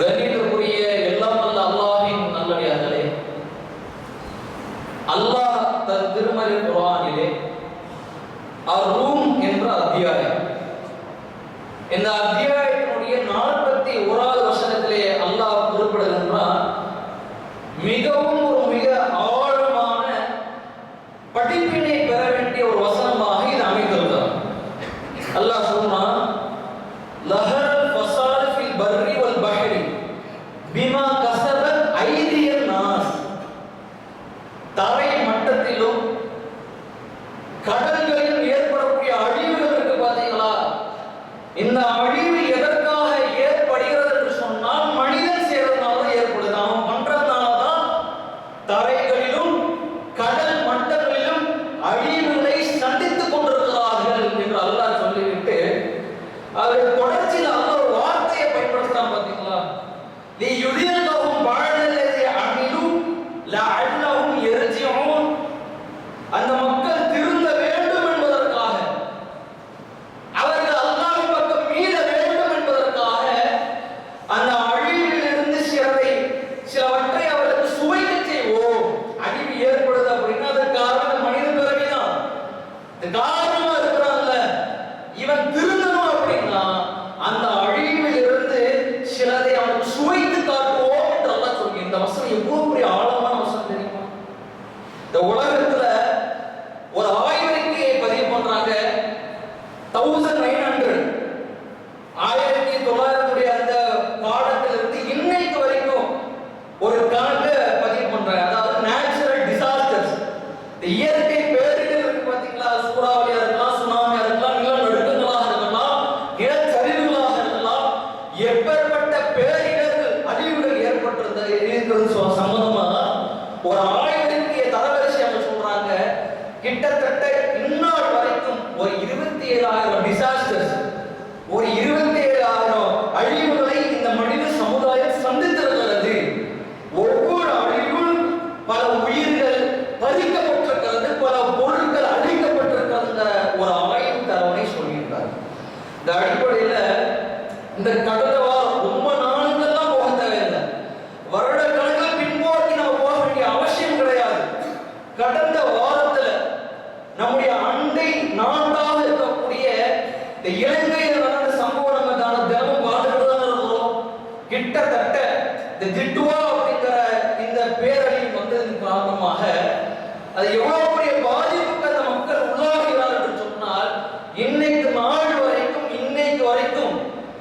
கணிதக்குரிய আমরা yaptırın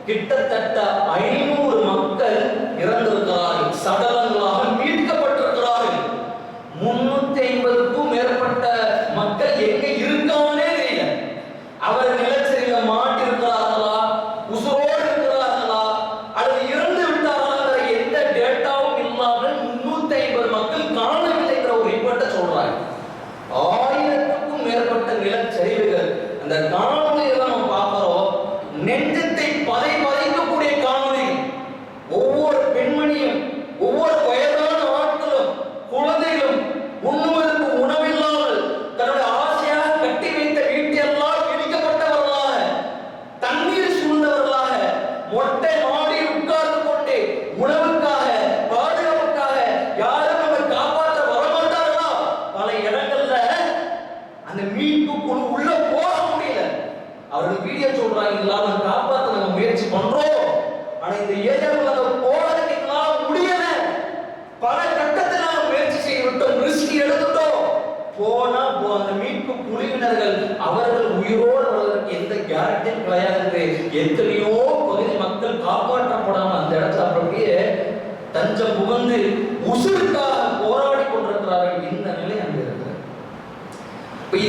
கிட்ட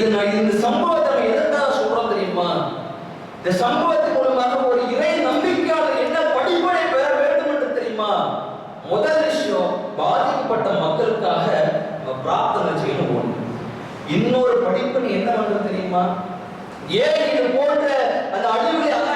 இந்த சம்பவத்தை நம்ம எதற்காக தெரியுமா? இந்த சம்பவத்தின் ஒரு இறை நம்பிக்கையாளர் என்ன படிப்பனை பெற வேண்டும் என்று தெரியுமா? முதல் விஷயம் பாதிக்கப்பட்ட மக்களுக்காக நம்ம பிரார்த்தனை செய்யணும் இன்னொரு படிப்பனை என்ன பண்றது தெரியுமா? ஏன் இது போன்ற அந்த அழிவுகளை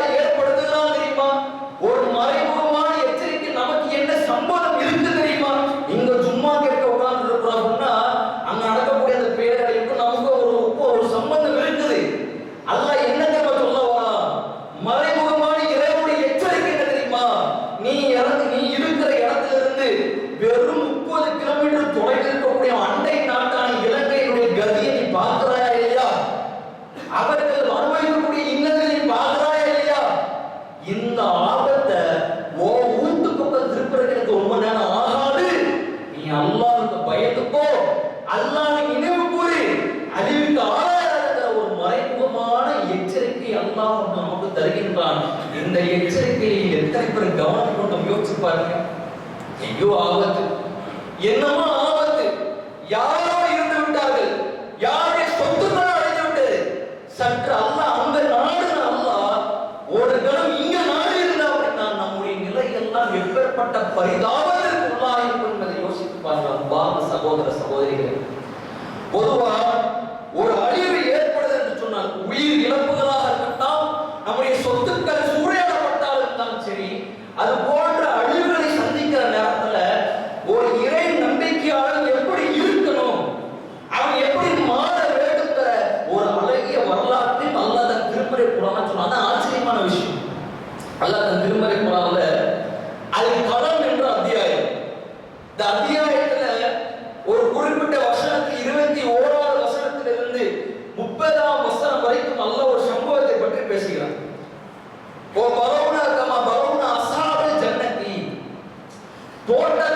தோட்ட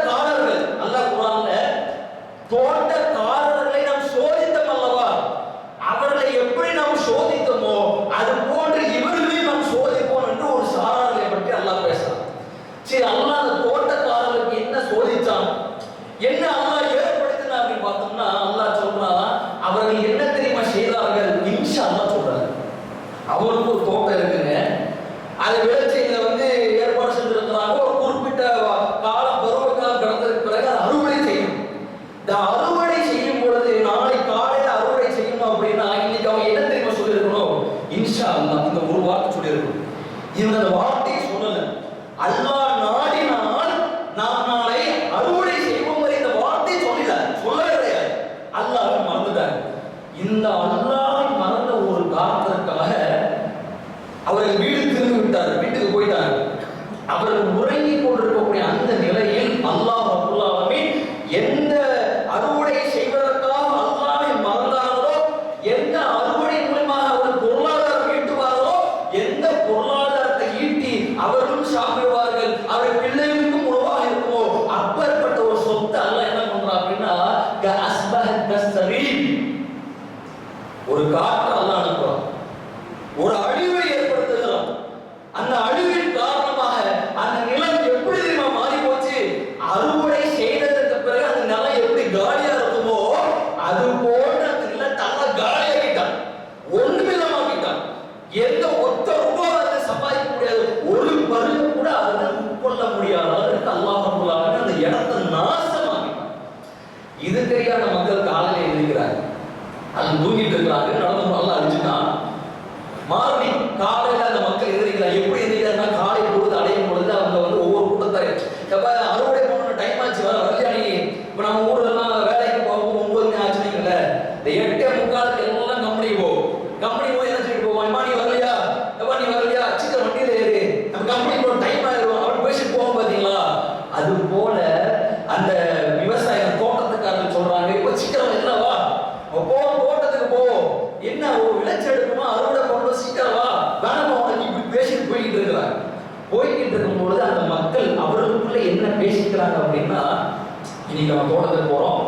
நம்ம தோட்டத்துக்கு போறோம்.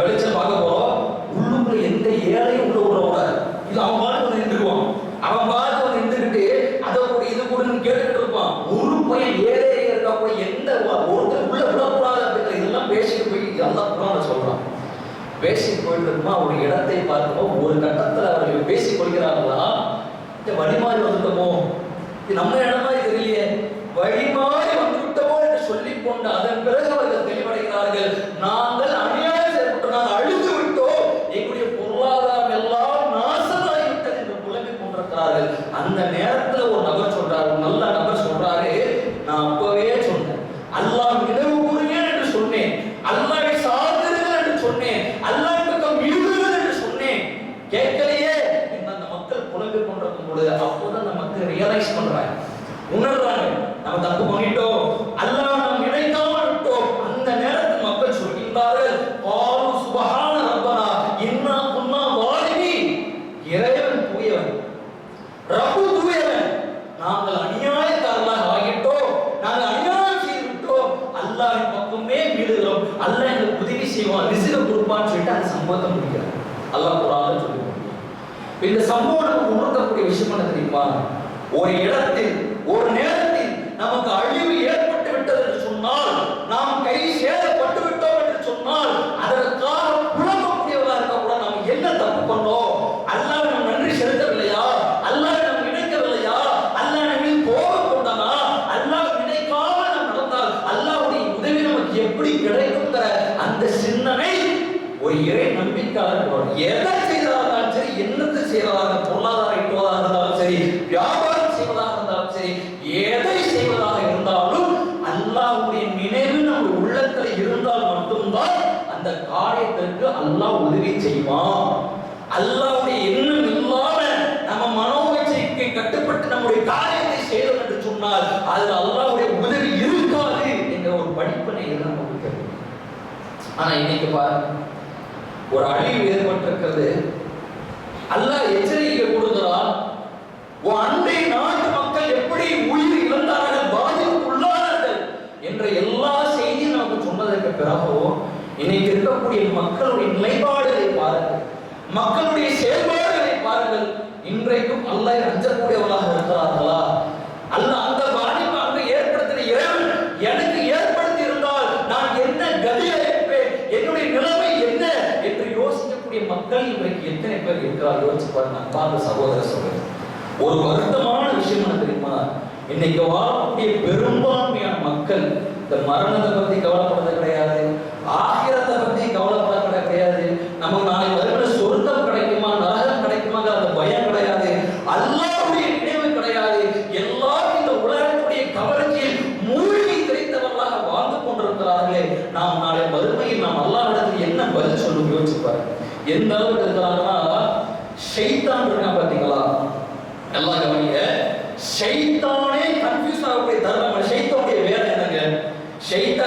வெளிச்சம் பார்க்க போறோம். உள்ளுக்குள்ள எந்த ஏழையும் உள்ள உள்ள கூடாது. இது அவன் பாட்டு வந்து நின்றுக்குவான். அவன் பாட்டு வந்து நின்றுக்கிட்டு அதை கூட இது கூட கேட்டுட்டு இருப்பான். ஒரு பையன் ஏழை இருக்கா கூட எந்த ஒருத்தர் உள்ள விடக்கூடாது அப்படிங்கிற இதெல்லாம் பேசிட்டு போய் இதெல்லாம் குரான சொல்றான். பேசிட்டு போயிட்டு இருக்குமா ஒரு இடத்தை பார்க்கணும் ஒரு கட்டத்தில் அவர்கள் பேசி கொள்கிறார்களா? வழிமாறி வந்துட்டோமோ? இது நம்ம இடமா? இது இல்லையே. வழிமாறி வந்துவிட்டோமோ என்று சொல்லிக்கொண்டு அதன் பிறகு தூயவன் ரப்பு தூயவன் நாங்கள் அநியாயக்காரர்களாக ஆகிட்டோம் நாங்கள் அநியாயம் அல்லாவின் பக்கமே மீடுகிறோம் அல்ல எங்களுக்கு உதவி செய்வான் ரிசிக கொடுப்பான்னு சொல்லிட்டு அந்த சம்பவத்தை முடிக்கிறார். அல்லா குரான் சொல்லுவோம் இந்த சம்பவம் நமக்கு விஷயம் என்ன தெரியுமா? ஒரு இடத்தில் ஒரு நேரத்தில் நமக்கு அழிவு என்ன செய்ததாக இருந்தாலும் சரி என்னத்தை செய்வதாக இருந்தாலும் பொருளாதார ஈட்டுவதாக இருந்தாலும் சரி வியாபாரம் செய்வதாக இருந்தாலும் சரி எதை செய்வதாக இருந்தாலும் அல்லாவுடைய நினைவு நம்ம உள்ளத்தில் இருந்தால் மட்டும்தான் அந்த காரியத்திற்கு அல்லாஹ் உதவி செய்வான். அல்லாவுடைய எண்ணம் இல்லாம நம்ம மனோச்சைக்கு கட்டுப்பட்டு நம்முடைய காரியத்தை செய்தோம் என்று சொன்னால் அது அல்லாவுடைய உதவி இருக்காது என்ற ஒரு படிப்பினை நமக்கு தெரியும். ஆனா இன்னைக்கு பாருங்க ஒரு அழிவு ஏற்பட்டிருக்கிறது. அல்லாஹ் எச்சரிக்கை கொடுத்ததால் உன் அண்டை நாட்டு மக்கள் எப்படி உயிர் இழந்தார்கள் பாதிப்புக்குள்ளானார்கள்? என்ற எல்லா செய்தியும் நமக்கு சொன்னதற்கு பிறகும் இன்னைக்கு இருக்கக்கூடிய மக்களுடைய நிலைப்பாடுகளை பாருங்கள். மக்களுடைய செயல்பாடுகளை பாருங்கள். இன்றைக்கும் அல்லாஹ் அஞ்சக்கூடியவர்களாக இருக்கிறார்களா? அல்லாஹ் வேதனைகள் இருக்கா? யோசிச்சு பாருங்க அன்பார்ந்த சகோதர சொல்றது ஒரு வருத்தமான விஷயம் என்ன தெரியுமா? இன்னைக்கு வாழக்கூடிய பெரும்பான்மையான மக்கள் இந்த மரணத்தை பத்தி கவலைப்படுறது கிடையாது ஆகிரத்தை பத்தி கவலைப்பட கிடையாது. நமக்கு நாளை வருகிற சொருத்தம் கிடைக்குமா? நரகம் கிடைக்குமா அந்த பயம் கிடையாது. அல்லாவுடைய நினைவு கிடையாது. எல்லாரும் இந்த உலகத்துடைய கவர்ச்சியில் மூழ்கி தெரிந்தவர்களாக வாழ்ந்து கொண்டிருக்கிறார்களே. நாம் நாளை வறுமையில் நாம் அல்லாவிடத்தில் என்ன பதில் சொல்லும்? யோசிச்சு பாருங்க. எந்த அளவுக்கு இருக்கிறாங்கன்னா ஷைத்தான் இருக்கான் பார்த்தீங்களா? நல்லா கவனிங்க. ஷைத்தானே கன்ஃபியூஸ் ஆகக்கூடிய தருணம். ஷைத்தானுடைய வேலை என்னங்க? ஷைத்தான்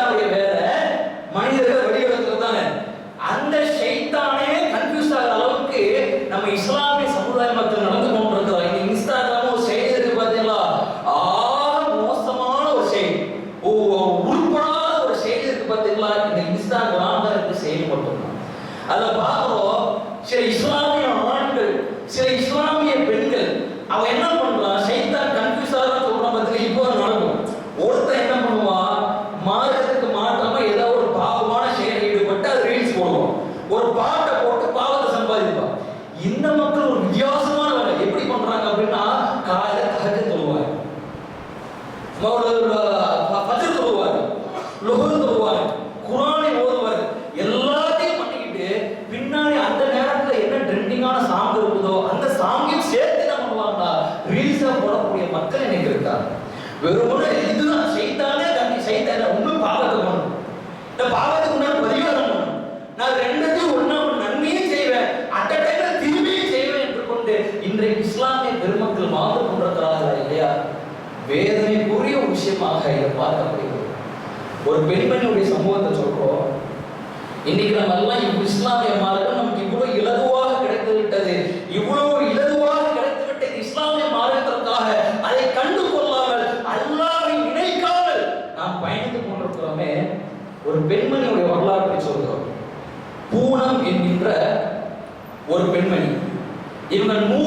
இந்த மக்கள் ஒரு வித்தியாசம் Even more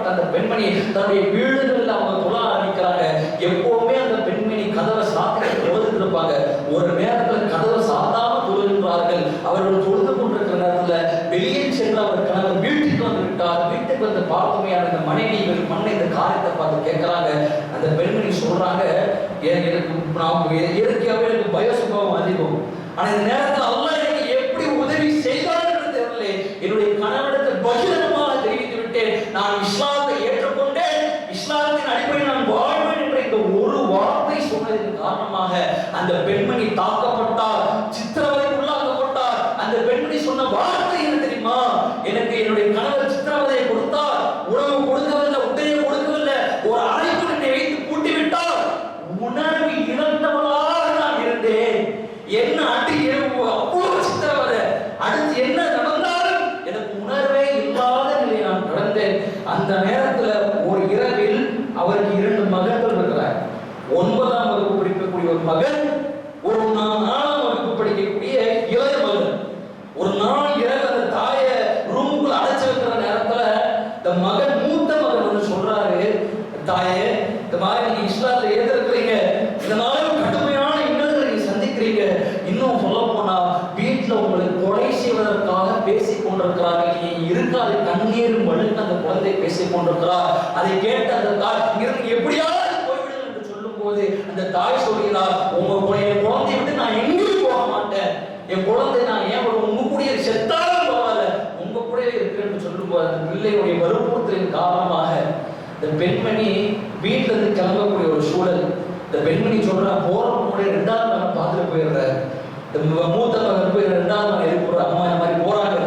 பாதிக்கப்பட்ட அந்த பெண்மணி தன்னுடைய வீடுகளில் அவங்க துளா அடிக்கிறாங்க எப்பவுமே அந்த பெண்மணி கதவை சாத்திர இருப்பாங்க ஒரு நேரத்தில் கதவை சாத்தாம தொழுகின்றார்கள் அவர்கள் தொழுது கொண்டிருக்கிற நேரத்தில் வெளியே சென்று அவர் கணவர் வீட்டுக்கு வந்து விட்டார் வீட்டுக்கு வந்து பார்த்துமையான அந்த மனைவி இவர் இந்த காரியத்தை பார்த்து கேட்கிறாங்க அந்த பெண்மணி சொல்றாங்க எனக்கு நான் இயற்கையாகவே எனக்கு பயசுபம் அதிகம் ஆனால் இந்த நேரம் பெண்மணி தாக்கப்பட்டார் சித்திரவதைக்கு உள்ளாக்கப்பட்டார் அந்த பெண்மணி சொன்ன வார்த்தை என்ன தெரியுமா எனக்கு என்னுடைய கணவர் சித்திரவதையை கொடுத்தார் உணவு கொடுக்கவில்லை உடையை கொடுக்கவில்லை ஒரு அறைக்குள் என்னை வைத்து பூட்டி விட்டார் உணர்வு இழந்தவளாக நான் இருந்தேன் என்ன அடி எழுவு அவ்வளவு சித்திரவதை அடுத்து என்ன நடந்தாலும் எனக்கு உணர்வே இல்லாத நிலையை நான் கடந்தேன் அந்த நேரத்துல ஒரு இரவில் அவருக்கு இரண்டு மகன்கள் இருக்கிறார் ஒன்பதாம் வகுப்பு படிக்கக்கூடிய ஒரு மகன் ஒரு நா- நாலாம் வகுப்பு படிக்கக்கூடிய இளைய மகன் ஒரு நாள் இரவு அந்த தாயை ரூமுக்குள்ள அடைச்சு வைக்கிற நேரத்துல இந்த மகன் மூத்த மகன் வந்து சொல்றாரு தாயே இந்த மாதிரி நீங்க இஸ்லாத்துல ஏத்திருக்கிறீங்க இதனால கடுமையான இன்னல்களை நீங்க சந்திக்கிறீங்க இன்னும் சொல்ல போனா வீட்டுல உங்களை கொலை செய்வதற்காக பேசிக் கொண்டிருக்கிறார்கள் நீ இருக்காது கண்ணீர் மழுக்க அந்த குழந்தை பேசிக் கொண்டிருக்கிறார். அதை கேட்ட அந்த தாய் இங்கிருந்து எப்படியாவது போய்விடுங்கள் என்று சொல்லும் போது அந்த தாய் சொல்கிறார் உங்க குழந்தை என் குழந்தைய விட்டு நான் எங்கேயும் போக மாட்டேன். என் குழந்தை நான் ஏன் உங்க கூடிய செத்தாலும் போகாத உங்க கூட இருக்கிறேன் சொல்லும் போது அந்த பிள்ளையுடைய வற்புறுத்தலின் காரணமாக இந்த பெண்மணி வீட்டுல இருந்து கிளம்பக்கூடிய ஒரு சூழல். இந்த பெண்மணி சொல்றா போற முன்னாடி ரெண்டாவது மகன் பார்த்துட்டு போயிடுற இந்த மூத்த மகன் போய் ரெண்டாவது மகன் இருக்கிற அம்மா இந்த மாதிரி போறாங்க.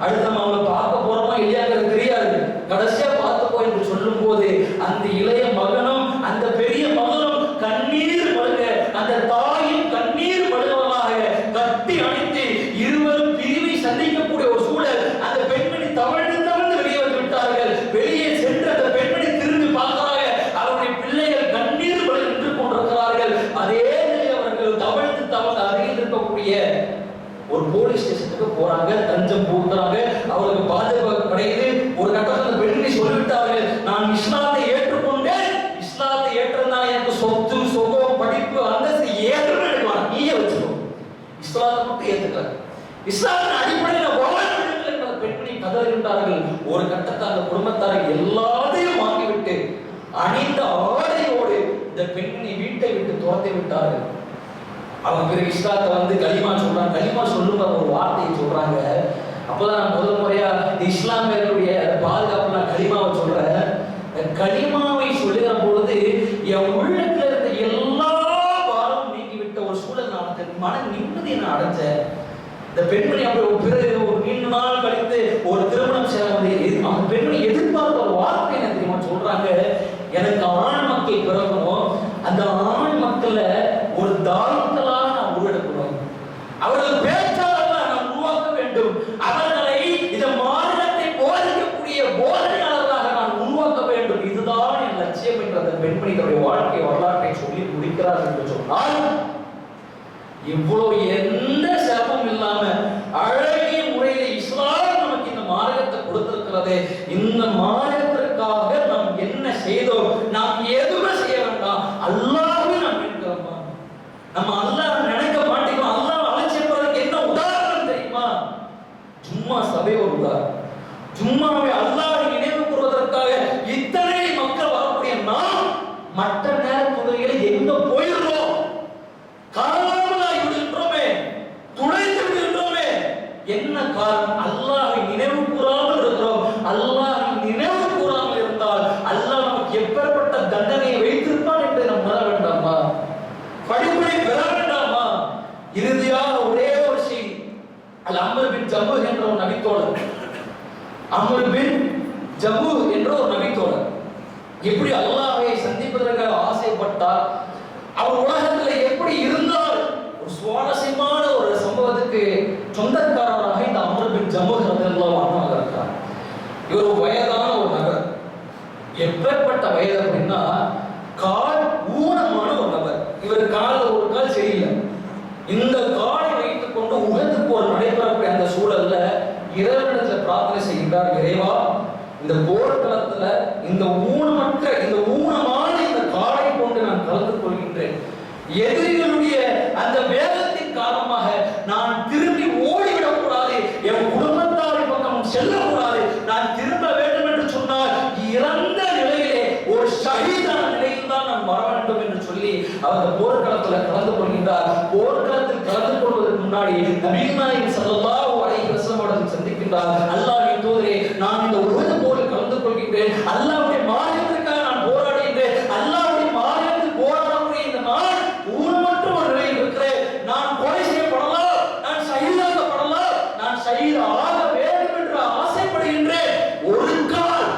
அடுத்த மகனை பார்க்க போறோமா இல்லையாங்கிறது தெரியாது கடைசியா பார்த்துக்கோ என்று சொல்லும் போது அந்த இளைய மகனும் அந்த பெரிய மகனும் கண்ணீர் மழுக அந்த தாயும் கண்ணீர் மழுகவதாக கட்டி அணைத்து இருவரும் பிரிவை சந்திக்கக்கூடிய ஒரு சூழல் அந்த பெண்மணி தவழ்ந்து தவழ்ந்து வெளியே வந்து விட்டார்கள் வெளியே சென்று அந்த பெண்மணி திரும்பி பார்க்கிறாங்க அவருடைய பிள்ளைகள் கண்ணீர் மழை நின்று கொண்டிருக்கிறார்கள் அதே நிலையில் அவர்கள் தவழ்ந்து தவழ்ந்து அருகில் இருக்கக்கூடிய ஒரு போலீஸ் ஸ்டேஷனுக்கு போறாங்க தஞ்சம் பூத்துறாங்க அவருக்கு பாதுகாப்பு கிடைக்குது ஒரு கட்டத்தில் அந்த பெண்மணி சொல்லிவிட்டார்கள் நான் இஸ்லாத்தை ஏற்றுக்கொண்டேன் இஸ்லாத்தை ஏற்றிருந்தால் எனக்கு சொத்து சுகம் படிப்பு அந்தஸ்து ஏற்றுன்னு எடுக்கலாம் நீயே வச்சுக்கோ இஸ்லாத்தை மட்டும் ஏத்துக்கல இஸ்லாத்தின் அடிப்படையில் வாழ வேண்டும் என்ற பெண்மணி கதறுகின்றார்கள் ஒரு கட்டத்தில் அந்த குடும்பத்தார் எல்லாத்தையும் வாங்கிவிட்டு அணிந்த ஆடையோடு இந்த பெண்மணி வீட்டை விட்டு துரத்தி விட்டார்கள் அவங்க பிறகு இஸ்லாத்தை வந்து களிமா சொல்றாங்க. களிமா சொல்லுங்க ஒரு வார்த்தையை சொல்றாங்க. அப்போதான் முதல் முறையா இந்த இஸ்லாமியர்களுடைய பாதுகாப்பு நான் களிமாவை சொல்றேன். இந்த களிமாவை சொல்லுகிற பொழுது என் உள்ளத்துல இருந்த எல்லா பாரமும் நீங்கிவிட்ட ஒரு சூழல் நான் மன நிம்மதியை நான் அடைஞ்சேன். இந்த பெண்மணி அப்படி பிறகு ஒரு நீண்ட நாள் கழித்து ஒரு திருமணம் செய்ய வந்து அந்த பெண்மணி எதிர்பார்த்த ஒரு வார்த்தை என்ன தெரியுமா சொல்றாங்க? எனக்கு ஆண் மக்கள் பிறக்கணும். அந்த ஆண் மக்கள்ல ஒரு தாய்க்களாக நான் உருவெடுக்கிறோம் அவர்கள் பேச்சாளர்களாக நான் உருவாக்க வேண்டும். அவர்களை இந்த மாநிலத்தை போதிக்கக்கூடிய போதனையாளர்களாக நான் உருவாக்க வேண்டும். இதுதான் என் லட்சியம் என்ற அந்த பெண்மணி தன்னுடைய வாழ்க்கை வரலாற்றை சொல்லி முடிக்கிறார் என்று சொன்னால் இவ்வளவு எந்த சிரமம் இல்லாம அழகிய முறையில இஸ்லாம் நமக்கு இந்த மார்க்கத்தை கொடுத்திருக்கிறது. இந்த மார்க்கத்திற்காக நாம் என்ன செய்தோம் நாம் எதுவுமே செய்ய வேண்டாம் அல்லாஹ்வை நாம் நினைக்கிறோமா நம்ம அல்லாஹ் நினைக்க மாட்டேங்கிறோம் அல்லாஹ் அலட்சியப்படுறதுக்கு என்ன உதாரணம் தெரியுமா சும்மா சபை ஒரு உதாரணம் ஜும்மாவை அல்லாஹ்வை நினைவு கூறுவதற்காக இத்தனை மக்கள் வரக்கூடிய நாம் மற்ற நேர தொழுகையில எங்க போயிடுறோம் காணாமலாகி விடுகின்றோமே துளைத்து விடுகின்றோமே என்ன காரணம் அல்லாஹ்வை நினைவு கூறாமல் இருக்கிறோம் அல்லாஹ்வை நினைவு கூறாமல் இருந்தால் அல்லாஹ் நமக்கு எப்பேற்பட்ட தண்டனையை வைத்திருப்பான் என்று நாம் உணர வேண்டாமா படிப்பை பெற வேண்டாமா இறுதியாக ஒரே ஒரு செய்தி அல் அமர் பின் ஜம்மு என்ற ஒரு நபித்தோழர் அமர் பின் ஜம்மு என்ற ஒரு நபித்தோழர் எப்படி அல்லாஹ்வை சந்திப்பதற்காக ஆசைப்பட்டார் அவர் உலகத்துல எப்படி இருந்தார் ஒரு சுவாரஸ்யமான ஒரு சம்பவத்துக்கு சொந்தக்காரராக இந்த அமர் பின் ஜம்மு ரலியல்லாஹு அன்ஹு இருக்கிறார் இவர் ஒரு வயதான ஒரு நபர் எப்பேற்பட்ட வயது அப்படின்னா கால் ஊனமான ஒரு நபர் இவர் காலில் ஒரு கால் சரியில்லை இந்த காலை வைத்துக் கொண்டு உகந்து போர் நடைபெறக்கூடிய அந்த சூழல்ல இறைவனிடத்துல பிரார்த்தனை செய்கின்றார் இந்த போர்க்களத்துல இந்த ஊனமற்ற இந்த ஊனமான இந்த காலை கொண்டு நான் கலந்து கொள்கின்றேன். எதிரிகளுடைய அந்த வேகத்தின் காரணமாக நான் திரும்பி ஓடிவிடக் கூடாது. என் குடும்பத்தாரின் பக்கம் செல்லக்கூடாது. நான் திரும்ப வேண்டும் என்று சொன்னால் இறந்த நிலையிலே ஒரு ஷஹீதான நிலையில் தான் நான் வர வேண்டும் என்று சொல்லி அவர் போர்க்களத்துல கலந்து கொள்கின்றார். போர்க்களத்தில் கலந்து கொள்வதற்கு முன்னாடி நபிகள் நாயகம் அலைஹி வஸல்லம் சந்திக்கின்றார். அல்லாஹ்வின் தூதரே நான் இந்த உலக போரில் கலந்து கொள்கின்றேன் அல்லாஹ்வுடைய மார்க்கத்திற்காக நான் போராடுகின்றேன் அல்லாஹ்வுடைய மார்க்கத்தில் போராடக்கூடிய இந்த நான் ஊனமற்ற ஒரு நிலையில் இருக்கிறேன் நான் கொலை செய்யப்படலாம் நான் ஷஹீதாக்கப்படலாம் நான் ஷஹீத் ஆக வேண்டும் என்று ஆசைப்படுகின்றேன் ஒரு கால்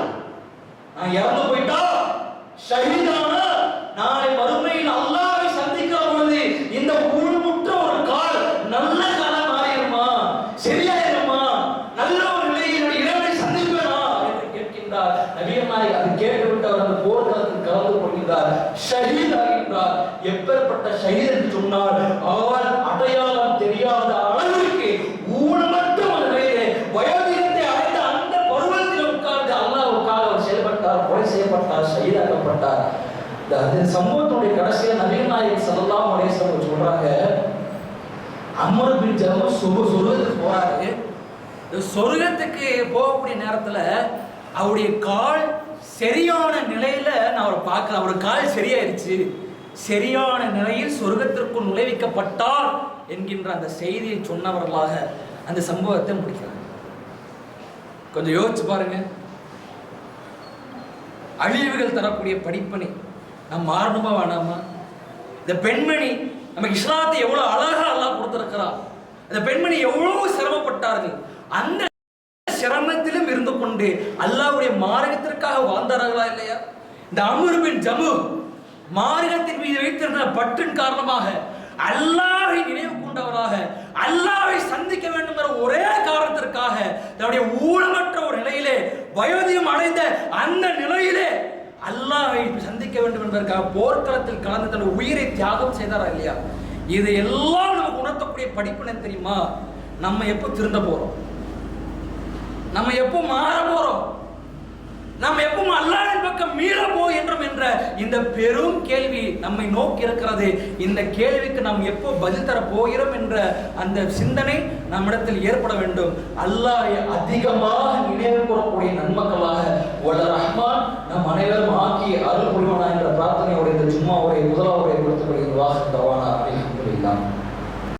நான் இறந்து போயிட்டா ஷஹீதானா நாளை மறுமையில் அல்லாஹ்வை சந்திக்கிற பொழுது இந்த ஊனமுற்ற ஒரு கால் நல்ல காலம் மாறிடுமா சரியாயிருமா நல்ல ஒரு நிலையில் என்னுடைய இறைவனை சந்திப்பேனா என்று கேட்கின்றார் நபியமாய் அது கேட்டுவிட்டு அவர் அந்த போர்க்களத்தில் கலந்து கொள்கின்றார் ஷஹீத் ஆகின்றார் எப்பேற்பட்ட ஷஹீத் என்று சொன்னால் அவர் அடையாளம் தெரியாத அளவிற்கு ஊனமற்ற ஒரு நிலையிலே வயோதிகத்தை அடைந்த அந்த பருவத்தில் உட்கார்ந்து அல்லாஹ்வுக்காக அவர் செயல்பட்டார் கொலை செய்யப்பட்டார் ஷஹீதாக்கப்பட்டார் இந்த அந்த சம்பவத்துடைய கடைசியை நவீன நாயக் ஸல்லல்லாஹு அலைஹி சொல்றாங்க அமர் பின் ஜமு சுப சொர்க்கத்துக்கு போறாரு. இந்த சொர்க்கத்துக்கு போகக்கூடிய நேரத்துல அவருடைய கால் சரியான நிலையில நான் அவரை பார்க்கல. அவர் கால் சரியாயிருச்சு. சரியான நிலையில் சொர்க்கத்திற்குள் நுழைவிக்கப்பட்டார் என்கின்ற அந்த செய்தியை சொன்னவர்களாக அந்த சம்பவத்தை முடிக்கிறார் கொஞ்சம் யோசிச்சு பாருங்க. அழிவுகள் தரக்கூடிய படிப்பனை நான் மாறணுமா வேணாமா? இந்த பெண்மணி நமக்கு இஸ்லாத்தை எவ்வளோ அழகா அல்லாஹ் கொடுத்துருக்கிறா. இந்த பெண்மணி எவ்வளவு சிரமப்பட்டார்கள். அந்த சிரமத்திலும் இருந்து கொண்டு அல்லாவுடைய மார்க்கத்திற்காக வாழ்ந்தார்களா இல்லையா? இந்த அமர் ஜமு மார்க்கத்தின் மீது வைத்திருந்த பற்றின் காரணமாக அல்லாவை நினைவு கொண்டவராக அல்லாவை சந்திக்க வேண்டும் என்ற ஒரே காரணத்திற்காக தன்னுடைய ஊழமற்ற ஒரு நிலையிலே வயோதிகம் அடைந்த அந்த நிலையிலே அல்லாஹை சந்திக்க வேண்டும் என்பதற்காக போர்க்களத்தில் கலந்து தன் உயிரை தியாகம் செய்தாரா இல்லையா? இது எல்லாம் நமக்கு உணர்த்தக்கூடிய படிப்பினை தெரியுமா? நம்ம எப்போ திருந்த போறோம்? நம்ம எப்போ மாற போறோம்? நாம் எப்பவும் அல்லாவின் பக்கம் மீள போகின்றோம் என்ற இந்த பெரும் கேள்வி நம்மை நோக்கி இருக்கிறது. இந்த கேள்விக்கு நாம் எப்போ பதில் தர போகிறோம் என்ற அந்த சிந்தனை நம்மிடத்தில் ஏற்பட வேண்டும். அல்லாஹை அதிகமாக நினைவு கூறக்கூடிய நன்மக்களாக வல்ல ரஹ்மான் நம் அனைவரும் ஆக்கி அருள் புரிவானா என்ற பிரார்த்தனையோட இந்த சும்மாவுடைய முதலாவுடைய கொடுத்தக்கூடிய வாசம் தவானா.